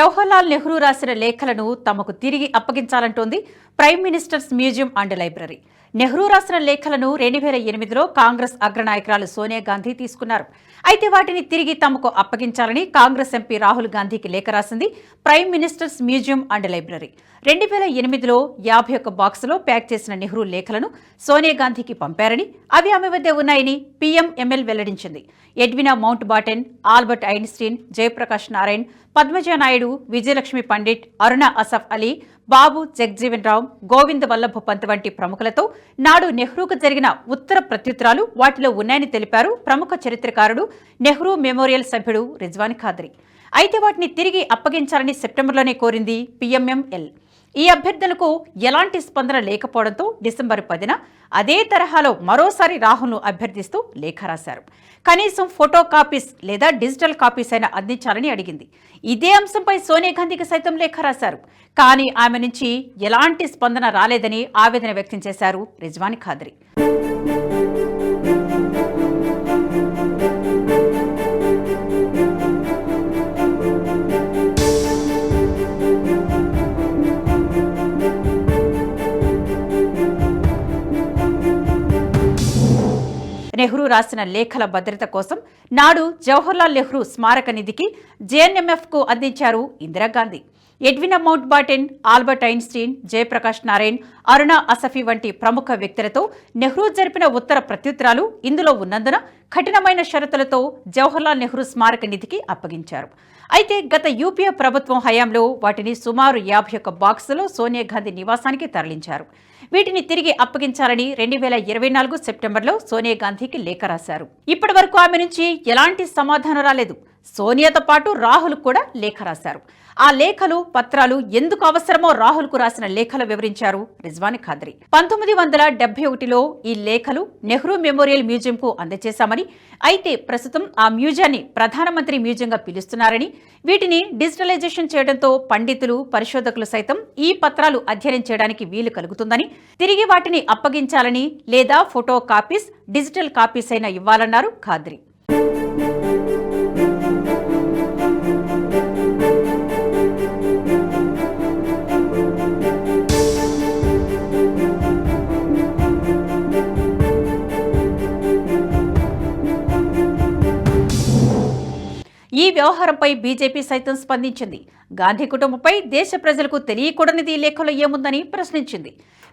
జవహర్లాల్ నెహ్రూ రాసిన లేఖలను తమకు తిరిగి అప్పగించాలంటోంది prime minister's museum and library. Nehru రాసిన లేఖలను రెండు వేల ఎనిమిదిలో కాంగ్రెస్ అగ్రనాయకురాలు సోనియా గాంధీ తీసుకున్నారు. అయితే వాటిని తిరిగి తమకు అప్పగించాలని కాంగ్రెస్ ఎంపీ రాహుల్ గాంధీకి లేఖ రాసింది prime minister's museum and library. రెండు వేల ఎనిమిదిలో యాభై ఒక్క బాక్సులో ప్యాక్ చేసిన నెహ్రూ లేఖలను సోనియా గాంధీకి పంపారని అవి ఆమె వద్ద ఉన్నాయని పీఎంఎంఎల్ వెల్లడించింది. Edwina Mountbatten Albert Einstein Jayaprakash Narayan Padmaja Naidu Vijayalakshmi Pandit Aruna Asaf Ali Babu Jagjivan Rao Govind Vallabh Pant వంటి ప్రముఖులతో నాడు నెహ్రూకు జరిగిన ఉత్తర ప్రత్యుత్తరాలు వాటిలో ఉన్నాయని తెలిపారు ప్రముఖ చరిత్రకారుడు నెహ్రూ మెమోరియల్ సభ్యుడు రిజ్వాన్ ఖాద్రి. అయితే వాటిని తిరిగి అప్పగించాలని సెప్టెంబర్లోనే కోరింది పీఎంఎంఎల్. ఈ అభ్యర్థనకు ఎలాంటి స్పందన లేకపోవడంతో డిసెంబర్ పదిన అదే తరహాలో మరోసారి రాహుల్ను అభ్యర్థిస్తూ లేఖ రాశారు. కనీసం ఫోటో కాపీస్ లేదా డిజిటల్ కాపీస్ అయినా అందించాలని అడిగింది. ఇదే అంశంపై సోనియా గాంధీకి సైతం లేఖ రాశారు. కానీ ఆమె నుంచి ఎలాంటి స్పందన రాలేదని ఆవేదన వ్యక్తం చేశారు రిజ్వాన్ ఖాద్రి. నెహ్రూ రాసిన లేఖల భద్రత కోసం నాడు జవహర్లాల్ నెహ్రూ స్మారక నిధికి జేఎన్ఎంఎఫ్కు అందించారు Indira Gandhi. Edwina Mountbatten Albert Einstein Jayaprakash Narayan Aruna అసఫీ వంటి ప్రముఖ వ్యక్తులతో నెహ్రూ జరిపిన ఉత్తర ప్రత్యుత్తరాలు ఇందులో ఉన్నందున కఠినమైన షరతులతో జవహర్లాల్ నెహ్రూ స్మారక నిధికి అప్పగించారు. అయితే గత యూపీఏ ప్రభుత్వం హయాంలో వాటిని సుమారు యాభై ఒక్క బాక్సులో సోనియా గాంధీ నివాసానికి తరలించారు. వీటిని తిరిగి అప్పగించాలని రెండు వేల ఇరవై నాలుగు సెప్టెంబర్లో సోనియా గాంధీకి లేఖ రాశారు. ఇప్పటి వరకు ఆమె నుంచి ఎలాంటి సమాధానం రాలేదు. సోనియాతో పాటు రాహుల్ కూడా లేఖ రాశారు. ఆ లేఖలు పత్రాలు ఎందుకు అవసరమో రాహుల్కు రాసిన లేఖలు వివరించారు రిజ్వాన్ ఖాద్రి. పంతొమ్మిది వందల డెబ్బై ఒకటిలో ఈ లేఖలు నెహ్రూ మెమోరియల్ మ్యూజియంకు అందజేశామని అయితే ప్రస్తుతం ఆ మ్యూజియాన్ని ప్రధానమంత్రి మ్యూజియంగా పిలుస్తున్నారని వీటిని డిజిటలైజేషన్ చేయడంతో పండితులు పరిశోధకులు సైతం ఈ పత్రాలు అధ్యయనం చేయడానికి వీలు కలుగుతుందని తిరిగి వాటిని అప్పగించాలని లేదా ఫోటో కాపీస్ డిజిటల్ కాపీస్ అయినా ఇవ్వాలన్నారు ఖాద్రి. ఈ వ్యవహారంపై బీజేపీ సైతం స్పందించింది. గాంధీ కుటుంబంపై దేశ ప్రజలకు తెలియకూడనిది ఈ లేఖలో ఏముందని ప్రశ్నించింది.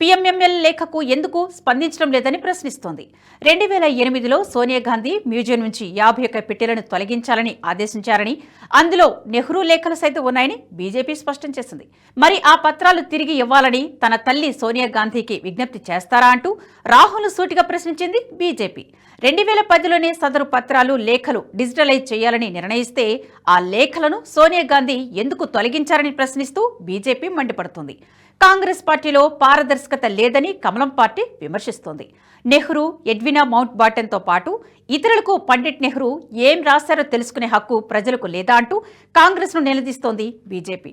పీఎంఎంఎల్ లేఖకు ఎందుకు స్పందించడం లేదని ప్రశ్నిస్తోంది. రెండు వేల ఎనిమిదిలో సోనియా గాంధీ మ్యూజియం నుంచి యాభై ఒక్క పెట్టెలను తొలగించాలని ఆదేశించారని అందులో నెహ్రూ లేఖలు సైతం ఉన్నాయని బీజేపీ స్పష్టం చేసింది. మరి ఆ పత్రాలు తిరిగి ఇవ్వాలని తన తల్లి సోనియా గాంధీకి విజ్ఞప్తి చేస్తారా అంటూ రాహుల్ సూటిగా ప్రశ్నించింది బీజేపీ. రెండు వేల పదిలోనే సదరు పత్రాలు లేఖలు డిజిటలైజ్ చేయాలని నిర్ణయిస్తే ఆ లేఖలను సోనియా గాంధీ ఎందుకు తొలగించారని ప్రశ్నిస్తూ బీజేపీ మండిపడుతుంది. కాంగ్రెస్ పార్టీలో పారదర్శకత లేదని కమలం పార్టీ విమర్శిస్తోంది. నెహ్రూ ఎడ్వినా మౌంట్ బాటన్తో పాటు ఇతరులకు పండిట్ నెహ్రూ ఏం రాశారో తెలుసుకునే హక్కు ప్రజలకు లేదా అంటూ కాంగ్రెస్ను నిలదీస్తోంది బీజేపీ.